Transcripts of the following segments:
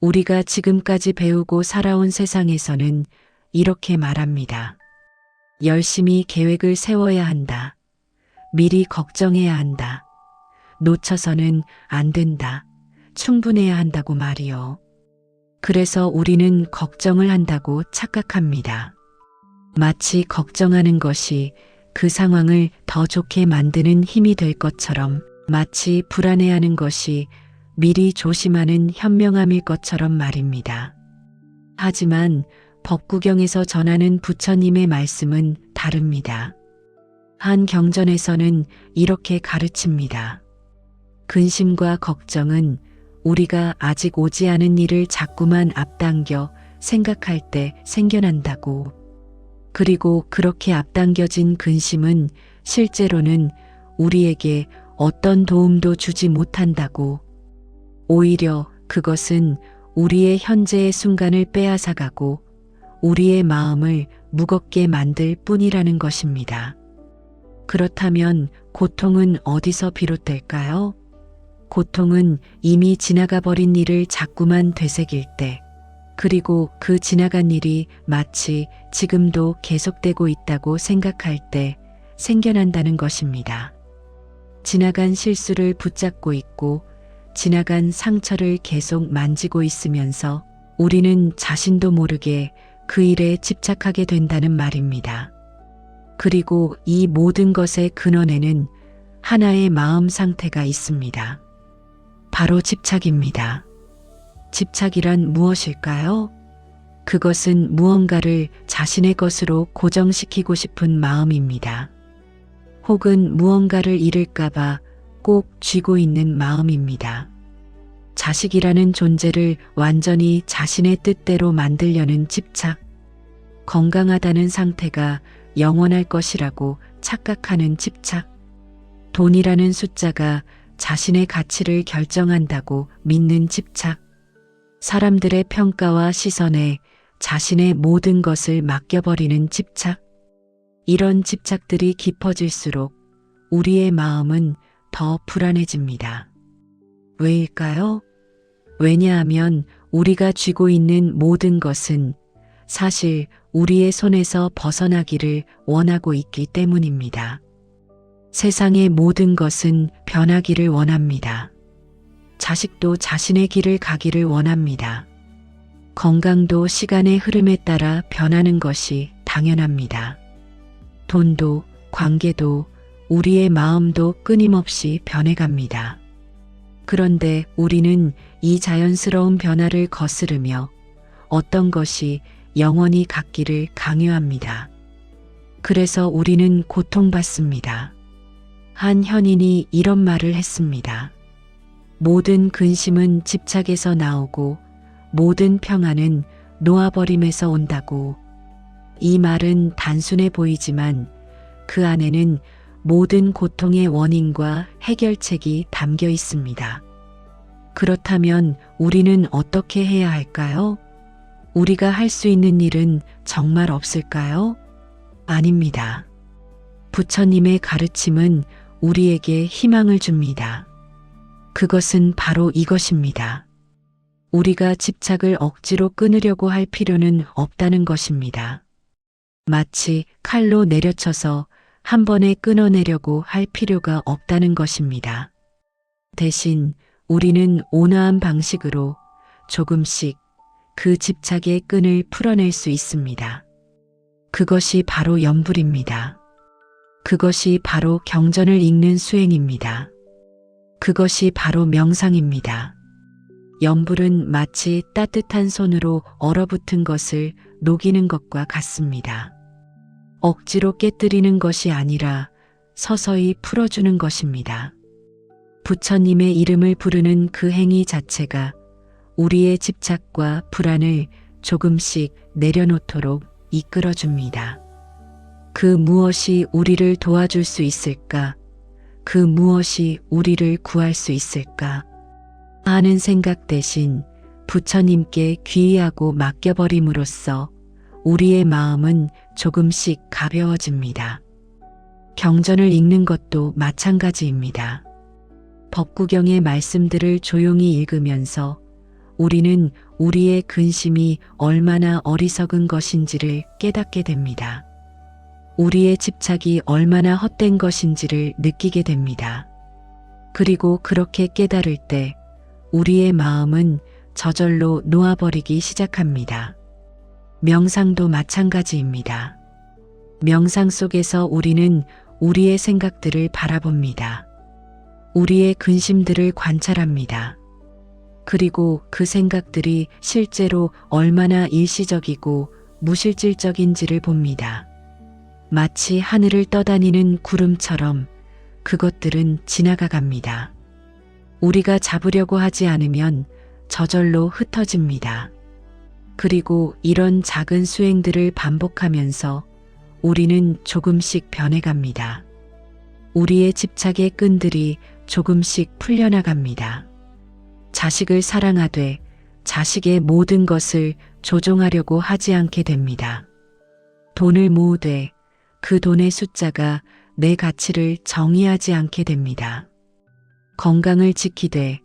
우리가 지금까지 배우고 살아온 세상에서는 이렇게 말합니다. 열심히 계획을 세워야 한다. 미리 걱정해야 한다. 놓쳐서는 안 된다. 충분해야 한다고 말이요. 그래서 우리는 걱정을 한다고 착각합니다. 마치 걱정하는 것이 그 상황을 더 좋게 만드는 힘이 될 것처럼 마치 불안해하는 것이 미리 조심하는 현명함일 것처럼 말입니다. 하지만 법구경에서 전하는 부처님의 말씀은 다릅니다. 한 경전에서는 이렇게 가르칩니다. 근심과 걱정은 우리가 아직 오지 않은 일을 자꾸만 앞당겨 생각할 때 생겨난다고. 그리고 그렇게 앞당겨진 근심은 실제로는 우리에게 어떤 도움도 주지 못한다고. 오히려 그것은 우리의 현재의 순간을 빼앗아가고 우리의 마음을 무겁게 만들 뿐이라는 것입니다. 그렇다면 고통은 어디서 비롯될까요? 고통은 이미 지나가 버린 일을 자꾸만 되새길 때, 그리고 그 지나간 일이 마치 지금도 계속되고 있다고 생각할 때 생겨난다는 것입니다. 지나간 실수를 붙잡고 있고 지나간 상처를 계속 만지고 있으면서 우리는 자신도 모르게 그 일에 집착하게 된다는 말입니다. 그리고 이 모든 것의 근원에는 하나의 마음 상태가 있습니다. 바로 집착입니다. 집착이란 무엇일까요? 그것은 무언가를 자신의 것으로 고정시키고 싶은 마음입니다. 혹은 무언가를 잃을까봐 꼭 쥐고 있는 마음입니다. 자식이라는 존재를 완전히 자신의 뜻대로 만들려는 집착, 건강하다는 상태가 영원할 것이라고 착각하는 집착, 돈이라는 숫자가 자신의 가치를 결정한다고 믿는 집착, 사람들의 평가와 시선에 자신의 모든 것을 맡겨버리는 집착, 이런 집착들이 깊어질수록 우리의 마음은 더 불안해집니다. 왜일까요? 왜냐하면 우리가 쥐고 있는 모든 것은 사실 우리의 손에서 벗어나기를 원하고 있기 때문입니다. 세상의 모든 것은 변하기를 원합니다. 자식도 자신의 길을 가기를 원합니다. 건강도 시간의 흐름에 따라 변하는 것이 당연합니다. 돈도, 관계도, 우리의 마음도 끊임없이 변해갑니다. 그런데 우리는 이 자연스러운 변화를 거스르며 어떤 것이 영원히 갖기를 강요합니다. 그래서 우리는 고통받습니다. 한 현인이 이런 말을 했습니다. 모든 근심은 집착에서 나오고 모든 평안은 놓아버림에서 온다고. 이 말은 단순해 보이지만 그 안에는 모든 고통의 원인과 해결책이 담겨 있습니다. 그렇다면 우리는 어떻게 해야 할까요? 우리가 할 수 있는 일은 정말 없을까요? 아닙니다. 부처님의 가르침은 우리에게 희망을 줍니다. 그것은 바로 이것입니다. 우리가 집착을 억지로 끊으려고 할 필요는 없다는 것입니다. 마치 칼로 내려쳐서 한 번에 끊어내려고 할 필요가 없다는 것입니다. 대신 우리는 온화한 방식으로 조금씩 그 집착의 끈을 풀어낼 수 있습니다. 그것이 바로 염불입니다. 그것이 바로 경전을 읽는 수행입니다. 그것이 바로 명상입니다. 염불은 마치 따뜻한 손으로 얼어붙은 것을 녹이는 것과 같습니다. 억지로 깨뜨리는 것이 아니라 서서히 풀어주는 것입니다. 부처님의 이름을 부르는 그 행위 자체가 우리의 집착과 불안을 조금씩 내려놓도록 이끌어줍니다. 그 무엇이 우리를 도와줄 수 있을까? 그 무엇이 우리를 구할 수 있을까? 하는 생각 대신 부처님께 귀의하고 맡겨버림으로써 우리의 마음은 조금씩 가벼워집니다. 경전을 읽는 것도 마찬가지입니다. 법구경의 말씀들을 조용히 읽으면서 우리는 우리의 근심이 얼마나 어리석은 것인지를 깨닫게 됩니다. 우리의 집착이 얼마나 헛된 것인지를 느끼게 됩니다. 그리고 그렇게 깨달을 때 우리의 마음은 저절로 놓아버리기 시작합니다. 명상도 마찬가지입니다. 명상 속에서 우리는 우리의 생각들을 바라봅니다. 우리의 근심들을 관찰합니다. 그리고 그 생각들이 실제로 얼마나 일시적이고 무실질적인지를 봅니다. 마치 하늘을 떠다니는 구름처럼 그것들은 지나가 갑니다. 우리가 잡으려고 하지 않으면 저절로 흩어집니다. 그리고 이런 작은 수행들을 반복하면서 우리는 조금씩 변해갑니다. 우리의 집착의 끈들이 조금씩 풀려나갑니다. 자식을 사랑하되 자식의 모든 것을 조종하려고 하지 않게 됩니다. 돈을 모으되 그 돈의 숫자가 내 가치를 정의하지 않게 됩니다. 건강을 지키되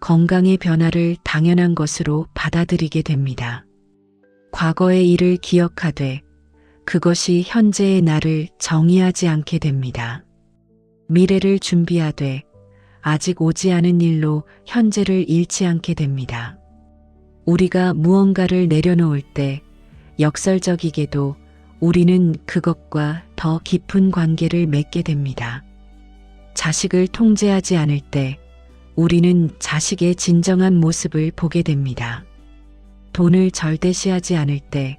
건강의 변화를 당연한 것으로 받아들이게 됩니다. 과거의 일을 기억하되 그것이 현재의 나를 정의하지 않게 됩니다. 미래를 준비하되 아직 오지 않은 일로 현재를 잃지 않게 됩니다. 우리가 무언가를 내려놓을 때 역설적이게도 우리는 그것과 더 깊은 관계를 맺게 됩니다. 자식을 통제하지 않을 때 우리는 자식의 진정한 모습을 보게 됩니다. 돈을 절대시하지 않을 때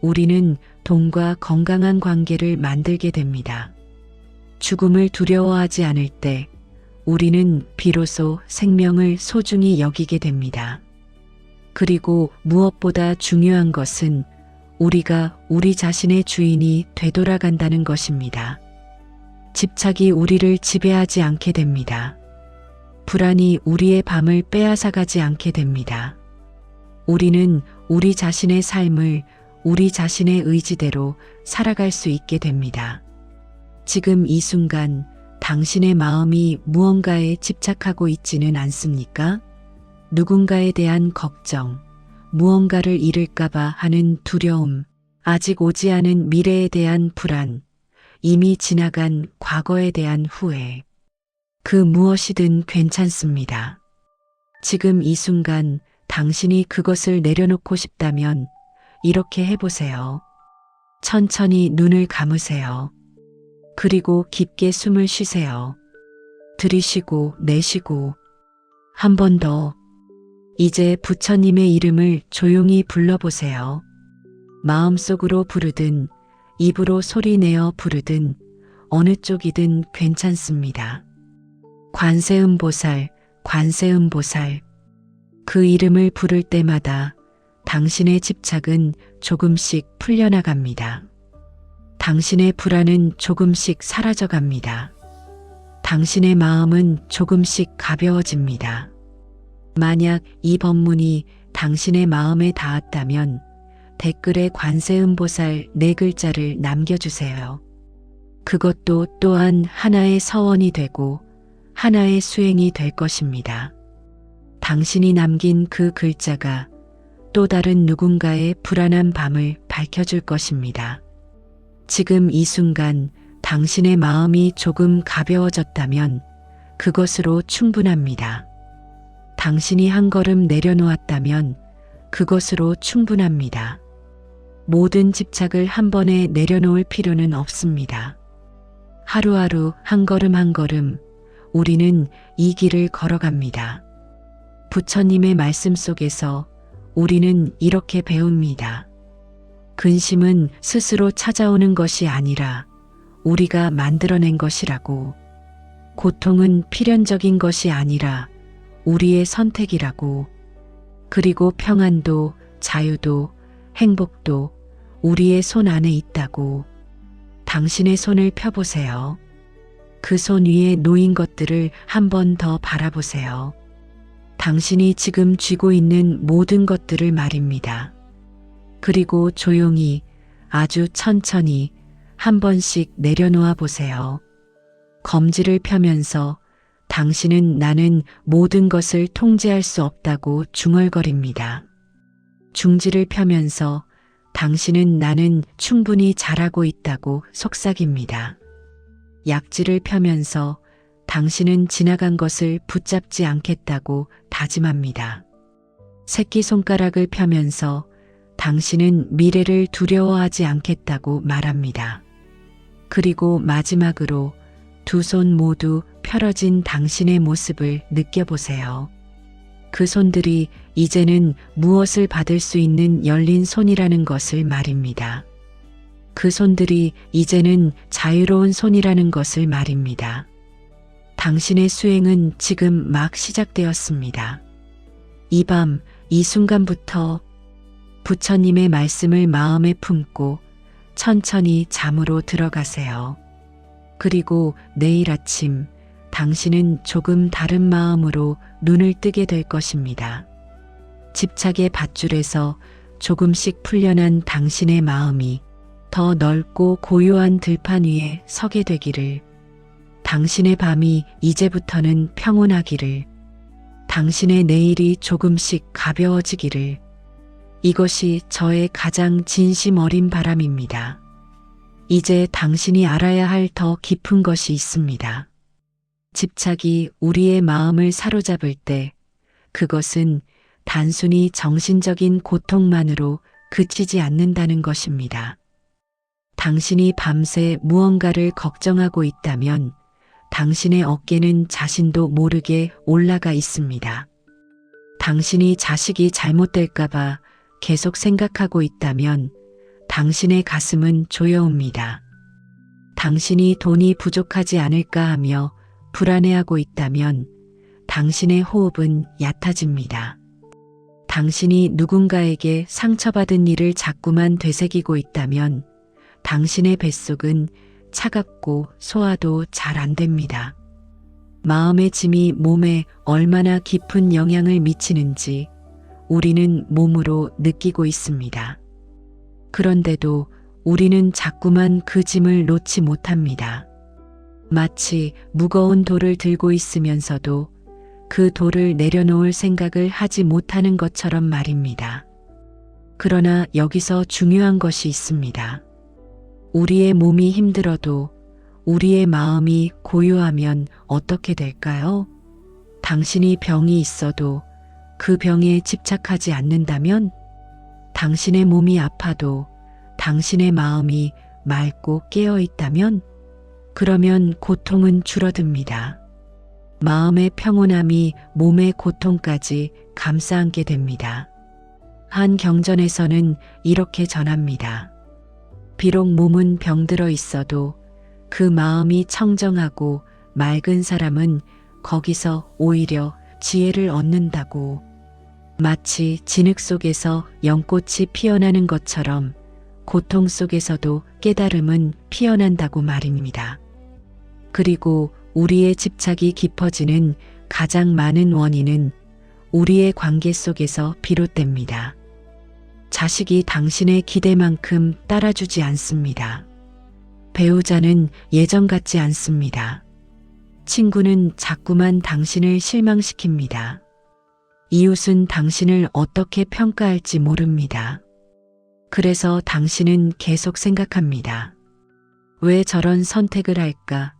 우리는 돈과 건강한 관계를 만들게 됩니다. 죽음을 두려워하지 않을 때 우리는 비로소 생명을 소중히 여기게 됩니다. 그리고 무엇보다 중요한 것은 우리가 우리 자신의 주인이 되돌아간다는 것입니다. 집착이 우리를 지배하지 않게 됩니다. 불안이 우리의 밤을 빼앗아가지 않게 됩니다. 우리는 우리 자신의 삶을 우리 자신의 의지대로 살아갈 수 있게 됩니다. 지금 이 순간 당신의 마음이 무언가에 집착하고 있지는 않습니까? 누군가에 대한 걱정, 무언가를 잃을까봐 하는 두려움, 아직 오지 않은 미래에 대한 불안, 이미 지나간 과거에 대한 후회. 그 무엇이든 괜찮습니다. 지금 이 순간 당신이 그것을 내려놓고 싶다면 이렇게 해보세요. 천천히 눈을 감으세요. 그리고 깊게 숨을 쉬세요. 들이쉬고 내쉬고 한 번 더. 이제 부처님의 이름을 조용히 불러보세요. 마음속으로 부르든 입으로 소리내어 부르든 어느 쪽이든 괜찮습니다. 관세음보살, 관세음보살. 그 이름을 부를 때마다 당신의 집착은 조금씩 풀려나갑니다. 당신의 불안은 조금씩 사라져갑니다. 당신의 마음은 조금씩 가벼워집니다. 만약 이 법문이 당신의 마음에 닿았다면 댓글에 관세음보살 네 글자를 남겨주세요. 그것도 또한 하나의 서원이 되고 하나의 수행이 될 것입니다. 당신이 남긴 그 글자가 또 다른 누군가의 불안한 밤을 밝혀줄 것입니다. 지금 이 순간 당신의 마음이 조금 가벼워졌다면 그것으로 충분합니다. 당신이 한 걸음 내려놓았다면 그것으로 충분합니다. 모든 집착을 한 번에 내려놓을 필요는 없습니다. 하루하루 한 걸음 한 걸음 우리는 이 길을 걸어갑니다. 부처님의 말씀 속에서 우리는 이렇게 배웁니다. 근심은 스스로 찾아오는 것이 아니라 우리가 만들어낸 것이라고. 고통은 필연적인 것이 아니라 우리의 선택이라고. 그리고 평안도, 자유도, 행복도 우리의 손 안에 있다고. 당신의 손을 펴보세요. 그 손 위에 놓인 것들을 한 번 더 바라보세요. 당신이 지금 쥐고 있는 모든 것들을 말입니다. 그리고 조용히 아주 천천히 한 번씩 내려놓아 보세요. 검지를 펴면서 당신은 나는 모든 것을 통제할 수 없다고 중얼거립니다. 중지를 펴면서 당신은 나는 충분히 잘하고 있다고 속삭입니다. 약지를 펴면서 당신은 지나간 것을 붙잡지 않겠다고 다짐합니다. 새끼손가락을 펴면서 당신은 미래를 두려워하지 않겠다고 말합니다. 그리고 마지막으로 두 손 모두 펴러진 당신의 모습을 느껴보세요. 그 손들이 이제는 무엇을 받을 수 있는 열린 손이라는 것을 말입니다. 그 손들이 이제는 자유로운 손이라는 것을 말입니다. 당신의 수행은 지금 막 시작되었습니다. 이 밤, 이 순간부터 부처님의 말씀을 마음에 품고 천천히 잠으로 들어가세요. 그리고 내일 아침 당신은 조금 다른 마음으로 눈을 뜨게 될 것입니다. 집착의 밧줄에서 조금씩 풀려난 당신의 마음이 더 넓고 고요한 들판 위에 서게 되기를 당신의 밤이 이제부터는 평온하기를 당신의 내일이 조금씩 가벼워지기를 이것이 저의 가장 진심 어린 바람입니다. 이제 당신이 알아야 할 더 깊은 것이 있습니다. 집착이 우리의 마음을 사로잡을 때 그것은 단순히 정신적인 고통만으로 그치지 않는다는 것입니다. 당신이 밤새 무언가를 걱정하고 있다면 당신의 어깨는 자신도 모르게 올라가 있습니다. 당신이 자식이 잘못될까봐 계속 생각하고 있다면 당신의 가슴은 조여옵니다. 당신이 돈이 부족하지 않을까 하며 불안해하고 있다면 당신의 호흡은 얕아집니다. 당신이 누군가에게 상처받은 일을 자꾸만 되새기고 있다면 당신의 뱃속은 차갑고 소화도 잘 안 됩니다. 마음의 짐이 몸에 얼마나 깊은 영향을 미치는지 우리는 몸으로 느끼고 있습니다. 그런데도 우리는 자꾸만 그 짐을 놓지 못합니다. 마치 무거운 돌을 들고 있으면서도 그 돌을 내려놓을 생각을 하지 못하는 것처럼 말입니다. 그러나 여기서 중요한 것이 있습니다. 우리의 몸이 힘들어도 우리의 마음이 고요하면 어떻게 될까요? 당신이 병이 있어도 그 병에 집착하지 않는다면 당신의 몸이 아파도 당신의 마음이 맑고 깨어 있다면 그러면 고통은 줄어듭니다. 마음의 평온함이 몸의 고통까지 감싸 안게 됩니다. 한 경전에서는 이렇게 전합니다. 비록 몸은 병들어 있어도 그 마음이 청정하고 맑은 사람은 거기서 오히려 지혜를 얻는다고 마치 진흙 속에서 연꽃이 피어나는 것처럼 고통 속에서도 깨달음은 피어난다고 말입니다. 그리고 우리의 집착이 깊어지는 가장 많은 원인은 우리의 관계 속에서 비롯됩니다. 자식이 당신의 기대만큼 따라주지 않습니다. 배우자는 예전 같지 않습니다. 친구는 자꾸만 당신을 실망시킵니다. 이웃은 당신을 어떻게 평가할지 모릅니다. 그래서 당신은 계속 생각합니다. 왜 저런 선택을 할까?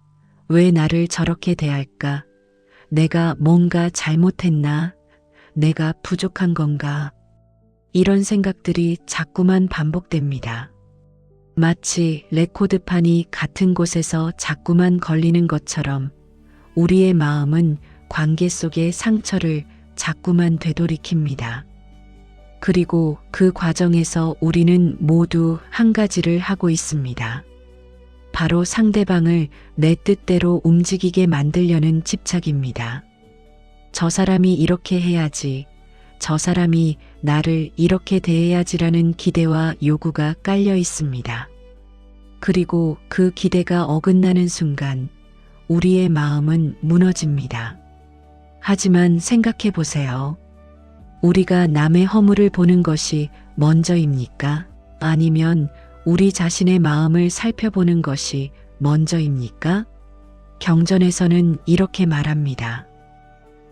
왜 나를 저렇게 대할까? 내가 뭔가 잘못했나? 내가 부족한 건가? 이런 생각들이 자꾸만 반복됩니다. 마치 레코드판이 같은 곳에서 자꾸만 걸리는 것처럼 우리의 마음은 관계 속의 상처를 자꾸만 되돌이킵니다. 그리고 그 과정에서 우리는 모두 한 가지를 하고 있습니다. 바로 상대방을 내 뜻대로 움직이게 만들려는 집착입니다. 저 사람이 이렇게 해야지, 저 사람이 나를 이렇게 대해야지라는 기대와 요구가 깔려 있습니다. 그리고 그 기대가 어긋나는 순간 우리의 마음은 무너집니다. 하지만 생각해 보세요. 우리가 남의 허물을 보는 것이 먼저입니까? 아니면 우리 자신의 마음을 살펴보는 것이 먼저입니까? 경전에서는 이렇게 말합니다.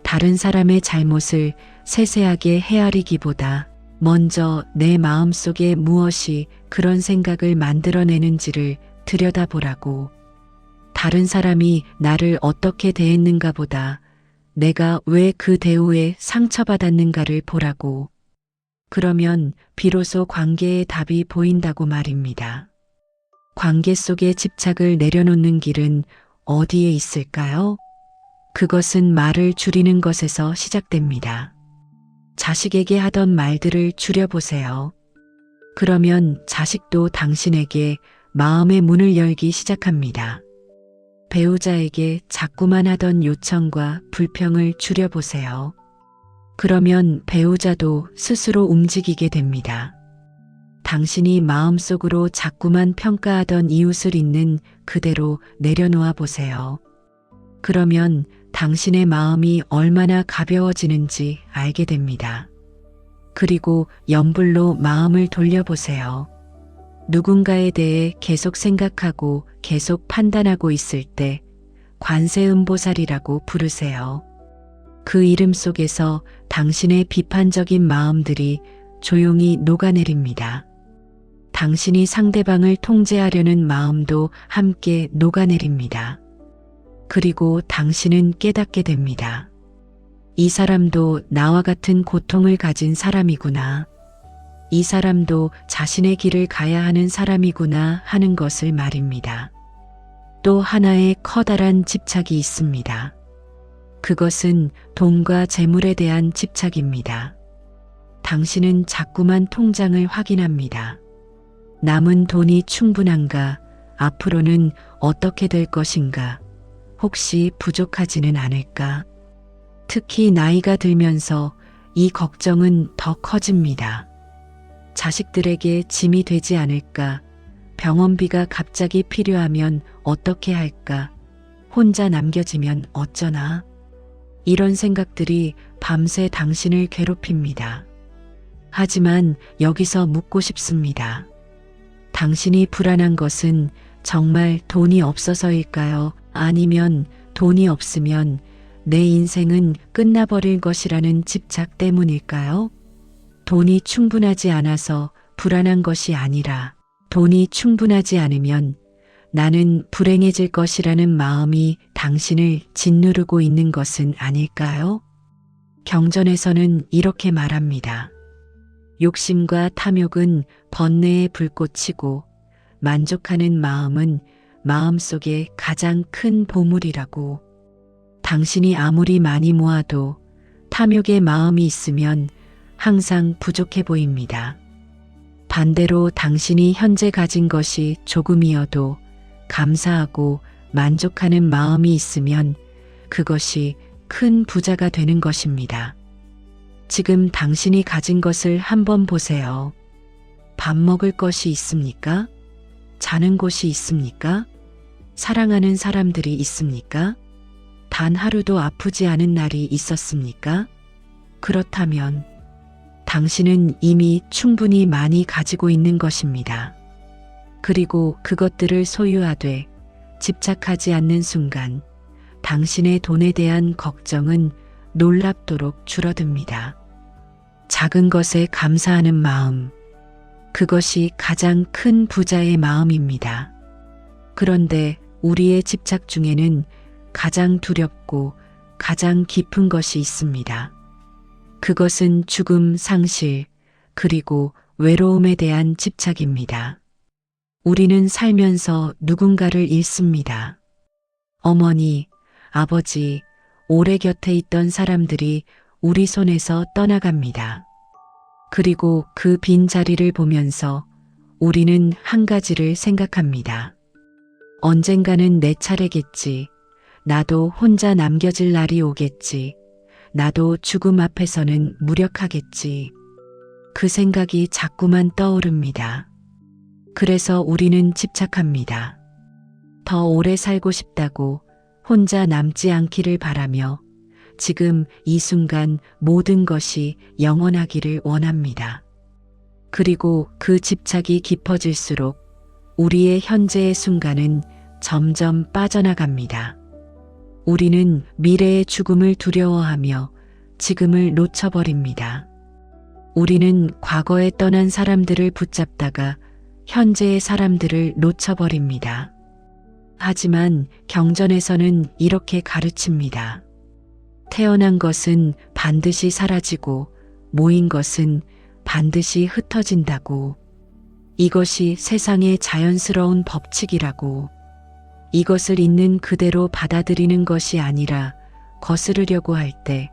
다른 사람의 잘못을 세세하게 헤아리기보다 먼저 내 마음 속에 무엇이 그런 생각을 만들어내는지를 들여다보라고. 다른 사람이 나를 어떻게 대했는가 보다 내가 왜 그 대우에 상처받았는가를 보라고. 그러면 비로소 관계의 답이 보인다고 말입니다. 관계 속에 집착을 내려놓는 길은 어디에 있을까요? 그것은 말을 줄이는 것에서 시작됩니다. 자식에게 하던 말들을 줄여보세요. 그러면 자식도 당신에게 마음의 문을 열기 시작합니다. 배우자에게 자꾸만 하던 요청과 불평을 줄여보세요. 그러면 배우자도 스스로 움직이게 됩니다. 당신이 마음속으로 자꾸만 평가하던 이웃을 있는 그대로 내려놓아 보세요. 그러면 당신의 마음이 얼마나 가벼워지는지 알게 됩니다. 그리고 염불로 마음을 돌려보세요. 누군가에 대해 계속 생각하고 계속 판단하고 있을 때 관세음보살이라고 부르세요. 그 이름 속에서 당신의 비판적인 마음들이 조용히 녹아내립니다. 당신이 상대방을 통제하려는 마음도 함께 녹아내립니다. 그리고 당신은 깨닫게 됩니다. 이 사람도 나와 같은 고통을 가진 사람이구나. 이 사람도 자신의 길을 가야 하는 사람이구나 하는 것을 말입니다. 또 하나의 커다란 집착이 있습니다. 그것은 돈과 재물에 대한 집착입니다. 당신은 자꾸만 통장을 확인합니다. 남은 돈이 충분한가? 앞으로는 어떻게 될 것인가? 혹시 부족하지는 않을까? 특히 나이가 들면서 이 걱정은 더 커집니다. 자식들에게 짐이 되지 않을까? 병원비가 갑자기 필요하면 어떻게 할까? 혼자 남겨지면 어쩌나? 이런 생각들이 밤새 당신을 괴롭힙니다. 하지만 여기서 묻고 싶습니다. 당신이 불안한 것은 정말 돈이 없어서일까요? 아니면 돈이 없으면 내 인생은 끝나버릴 것이라는 집착 때문일까요? 돈이 충분하지 않아서 불안한 것이 아니라 돈이 충분하지 않으면 나는 불행해질 것이라는 마음이 당신을 짓누르고 있는 것은 아닐까요? 경전에서는 이렇게 말합니다. 욕심과 탐욕은 번뇌의 불꽃이고 만족하는 마음은 마음속에 가장 큰 보물이라고. 당신이 아무리 많이 모아도 탐욕의 마음이 있으면 항상 부족해 보입니다. 반대로 당신이 현재 가진 것이 조금이어도 감사하고 만족하는 마음이 있으면 그것이 큰 부자가 되는 것입니다. 지금 당신이 가진 것을 한번 보세요. 밥 먹을 것이 있습니까? 자는 곳이 있습니까? 사랑하는 사람들이 있습니까? 단 하루도 아프지 않은 날이 있었습니까? 그렇다면 당신은 이미 충분히 많이 가지고 있는 것입니다. 그리고 그것들을 소유하되 집착하지 않는 순간 당신의 돈에 대한 걱정은 놀랍도록 줄어듭니다. 작은 것에 감사하는 마음, 그것이 가장 큰 부자의 마음입니다. 그런데 우리의 집착 중에는 가장 두렵고 가장 깊은 것이 있습니다. 그것은 죽음, 상실, 그리고 외로움에 대한 집착입니다. 우리는 살면서 누군가를 잃습니다. 어머니, 아버지, 오래 곁에 있던 사람들이 우리 손에서 떠나갑니다. 그리고 그 빈 자리를 보면서 우리는 한 가지를 생각합니다. 언젠가는 내 차례겠지. 나도 혼자 남겨질 날이 오겠지. 나도 죽음 앞에서는 무력하겠지. 그 생각이 자꾸만 떠오릅니다. 그래서 우리는 집착합니다. 더 오래 살고 싶다고 혼자 남지 않기를 바라며 지금 이 순간 모든 것이 영원하기를 원합니다. 그리고 그 집착이 깊어질수록 우리의 현재의 순간은 점점 빠져나갑니다. 우리는 미래의 죽음을 두려워하며 지금을 놓쳐버립니다. 우리는 과거에 떠난 사람들을 붙잡다가 현재의 사람들을 놓쳐버립니다. 하지만 경전에서는 이렇게 가르칩니다. 태어난 것은 반드시 사라지고 모인 것은 반드시 흩어진다고. 이것이 세상의 자연스러운 법칙이라고. 이것을 있는 그대로 받아들이는 것이 아니라 거스르려고 할 때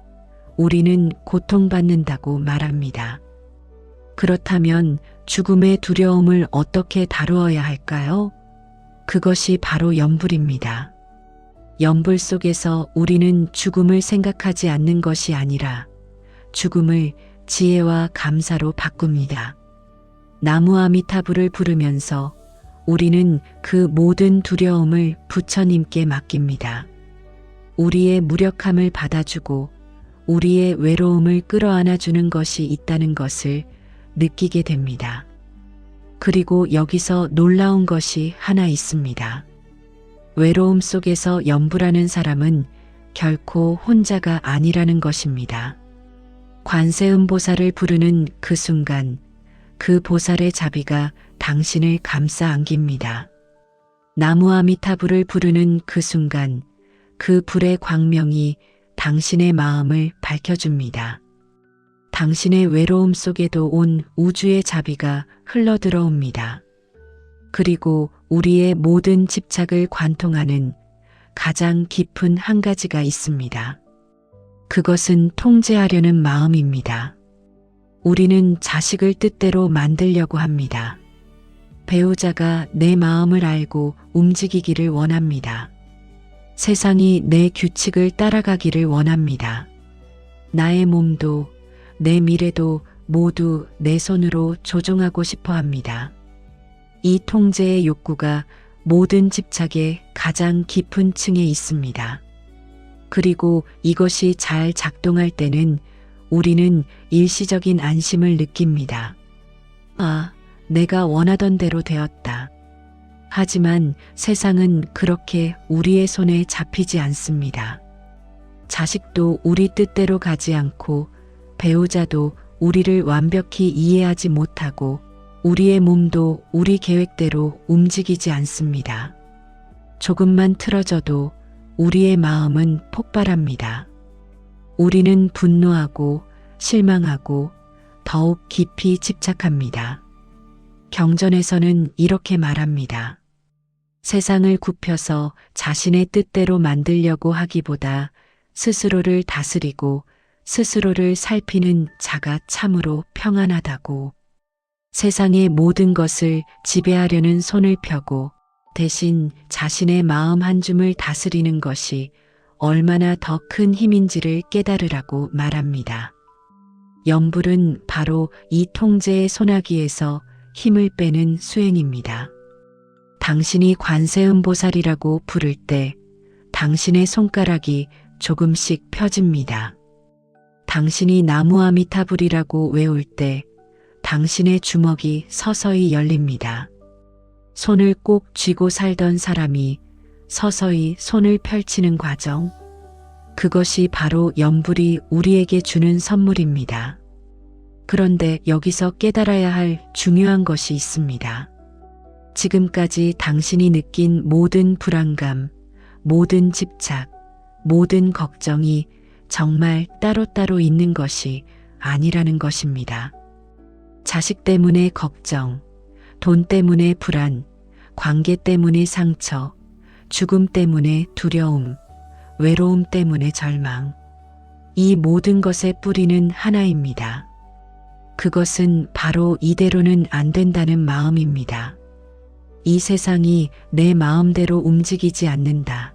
우리는 고통받는다고 말합니다. 그렇다면 죽음의 두려움을 어떻게 다루어야 할까요? 그것이 바로 연불입니다. 연불 속에서 우리는 죽음을 생각하지 않는 것이 아니라 죽음을 지혜와 감사로 바꿉니다. 나무 아미타불을 부르면서 우리는 그 모든 두려움을 부처님께 맡깁니다. 우리의 무력함을 받아주고 우리의 외로움을 끌어안아 주는 것이 있다는 것을 느끼게 됩니다. 그리고 여기서 놀라운 것이 하나 있습니다. 외로움 속에서 연부라는 사람은 결코 혼자가 아니라는 것입니다. 관세음 보살을 부르는 그 순간 그 보살의 자비가 당신을 감싸 안깁니다. 나무 아미타불을 부르는 그 순간 그 불의 광명이 당신의 마음을 밝혀줍니다. 당신의 외로움 속에도 온 우주의 자비가 흘러 들어옵니다. 그리고 우리의 모든 집착을 관통하는 가장 깊은 한 가지가 있습니다. 그것은 통제하려는 마음입니다. 우리는 자식을 뜻대로 만들려고 합니다. 배우자가 내 마음을 알고 움직이기를 원합니다. 세상이 내 규칙을 따라가기를 원합니다. 나의 몸도 내 미래도 모두 내 손으로 조종하고 싶어 합니다. 이 통제의 욕구가 모든 집착의 가장 깊은 층에 있습니다. 그리고 이것이 잘 작동할 때는 우리는 일시적인 안심을 느낍니다. 아, 내가 원하던 대로 되었다. 하지만 세상은 그렇게 우리의 손에 잡히지 않습니다. 자식도 우리 뜻대로 가지 않고 배우자도 우리를 완벽히 이해하지 못하고 우리의 몸도 우리 계획대로 움직이지 않습니다. 조금만 틀어져도 우리의 마음은 폭발합니다. 우리는 분노하고 실망하고 더욱 깊이 집착합니다. 경전에서는 이렇게 말합니다. 세상을 굽혀서 자신의 뜻대로 만들려고 하기보다 스스로를 다스리고 스스로를 살피는 자가 참으로 평안하다고. 세상의 모든 것을 지배하려는 손을 펴고 대신 자신의 마음 한 줌을 다스리는 것이 얼마나 더 큰 힘인지를 깨달으라고 말합니다. 염불은 바로 이 통제의 소나기에서 힘을 빼는 수행입니다. 당신이 관세음보살이라고 부를 때 당신의 손가락이 조금씩 펴집니다. 당신이 나무 아미타불이라고 외울 때 당신의 주먹이 서서히 열립니다. 손을 꼭 쥐고 살던 사람이 서서히 손을 펼치는 과정. 그것이 바로 연불이 우리에게 주는 선물입니다. 그런데 여기서 깨달아야 할 중요한 것이 있습니다. 지금까지 당신이 느낀 모든 불안감, 모든 집착, 모든 걱정이 정말 따로따로 있는 것이 아니라는 것입니다. 자식 때문에 걱정, 돈 때문에 불안, 관계 때문에 상처, 죽음 때문에 두려움, 외로움 때문에 절망. 이 모든 것의 뿌리는 하나입니다. 그것은 바로 이대로는 안 된다는 마음입니다. 이 세상이 내 마음대로 움직이지 않는다.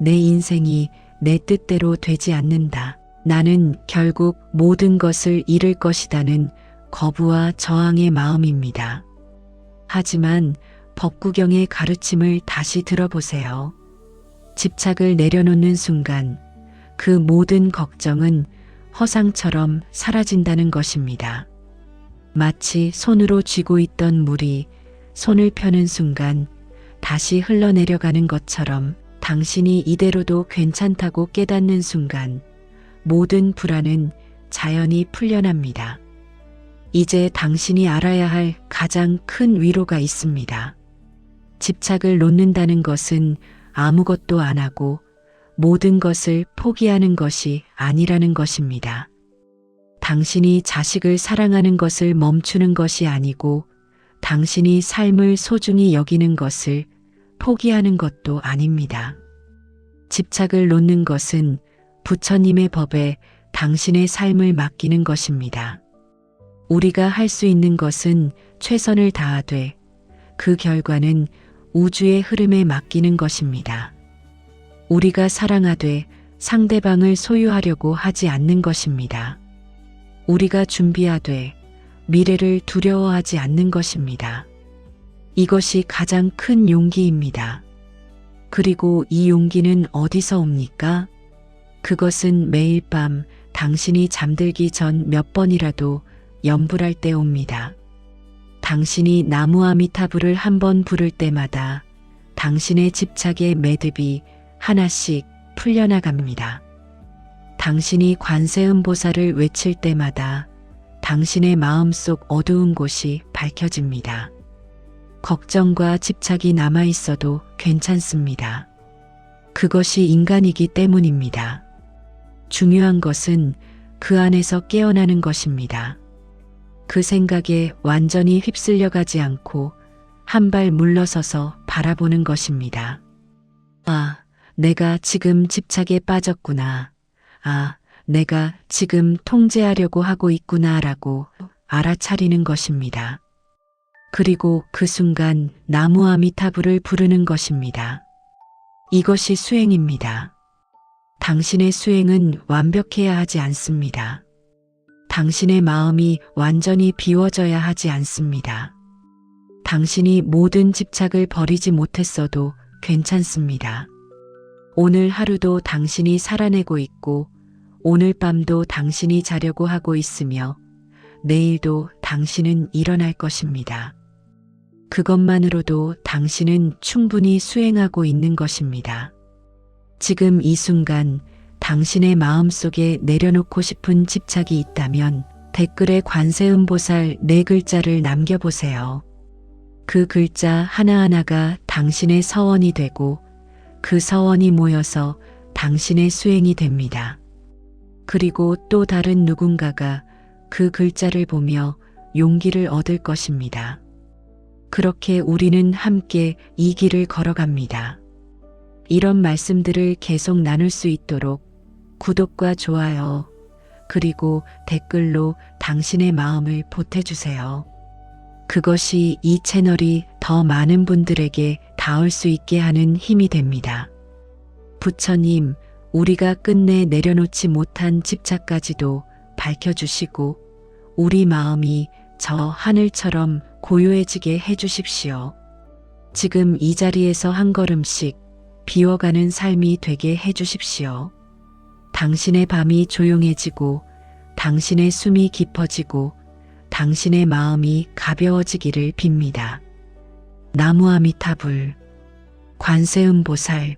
내 인생이 내 뜻대로 되지 않는다. 나는 결국 모든 것을 잃을 것이다는 거부와 저항의 마음입니다. 하지만 법구경의 가르침을 다시 들어보세요. 집착을 내려놓는 순간 그 모든 걱정은 허상처럼 사라진다는 것입니다. 마치 손으로 쥐고 있던 물이 손을 펴는 순간 다시 흘러내려가는 것처럼 당신이 이대로도 괜찮다고 깨닫는 순간 모든 불안은 자연히 풀려납니다. 이제 당신이 알아야 할 가장 큰 위로가 있습니다. 집착을 놓는다는 것은 아무것도 안 하고 모든 것을 포기하는 것이 아니라는 것입니다. 당신이 자식을 사랑하는 것을 멈추는 것이 아니고 당신이 삶을 소중히 여기는 것을 포기하는 것도 아닙니다. 집착을 놓는 것은 부처님의 법에 당신의 삶을 맡기는 것입니다. 우리가 할 수 있는 것은 최선을 다하되 그 결과는 우주의 흐름에 맡기는 것입니다. 우리가 사랑하되 상대방을 소유하려고 하지 않는 것입니다. 우리가 준비하되 미래를 두려워하지 않는 것입니다. 이것이 가장 큰 용기입니다. 그리고 이 용기는 어디서 옵니까? 그것은 매일 밤 당신이 잠들기 전 몇 번이라도 염불할 때 옵니다. 당신이 나무 아미타불을 한 번 부를 때마다 당신의 집착의 매듭이 하나씩 풀려나갑니다. 당신이 관세음보살을 외칠 때마다 당신의 마음속 어두운 곳이 밝혀집니다. 걱정과 집착이 남아 있어도 괜찮습니다. 그것이 인간이기 때문입니다. 중요한 것은 그 안에서 깨어나는 것입니다. 그 생각에 완전히 휩쓸려 가지 않고 한 발 물러서서 바라보는 것입니다. 아, 내가 지금 집착에 빠졌구나. 아, 내가 지금 통제하려고 하고 있구나라고 알아차리는 것입니다. 그리고 그 순간 나무 아미타불을 부르는 것입니다. 이것이 수행입니다. 당신의 수행은 완벽해야 하지 않습니다. 당신의 마음이 완전히 비워져야 하지 않습니다. 당신이 모든 집착을 버리지 못했어도 괜찮습니다. 오늘 하루도 당신이 살아내고 있고 오늘 밤도 당신이 자려고 하고 있으며 내일도 당신은 일어날 것입니다. 그것만으로도 당신은 충분히 수행하고 있는 것입니다. 지금 이 순간 당신의 마음 속에 내려놓고 싶은 집착이 있다면 댓글에 관세음보살 네 글자를 남겨보세요. 그 글자 하나하나가 당신의 서원이 되고 그 서원이 모여서 당신의 수행이 됩니다. 그리고 또 다른 누군가가 그 글자를 보며 용기를 얻을 것입니다. 그렇게 우리는 함께 이 길을 걸어갑니다. 이런 말씀들을 계속 나눌 수 있도록 구독과 좋아요, 그리고 댓글로 당신의 마음을 보태주세요. 그것이 이 채널이 더 많은 분들에게 닿을 수 있게 하는 힘이 됩니다. 부처님, 우리가 끝내 내려놓지 못한 집착까지도 밝혀주시고, 우리 마음이 저 하늘처럼 고요해지게 해주십시오. 지금 이 자리에서 한 걸음씩 비워가는 삶이 되게 해주십시오. 당신의 밤이 조용해지고, 당신의 숨이 깊어지고, 당신의 마음이 가벼워지기를 빕니다. 나무아미타불, 관세음보살,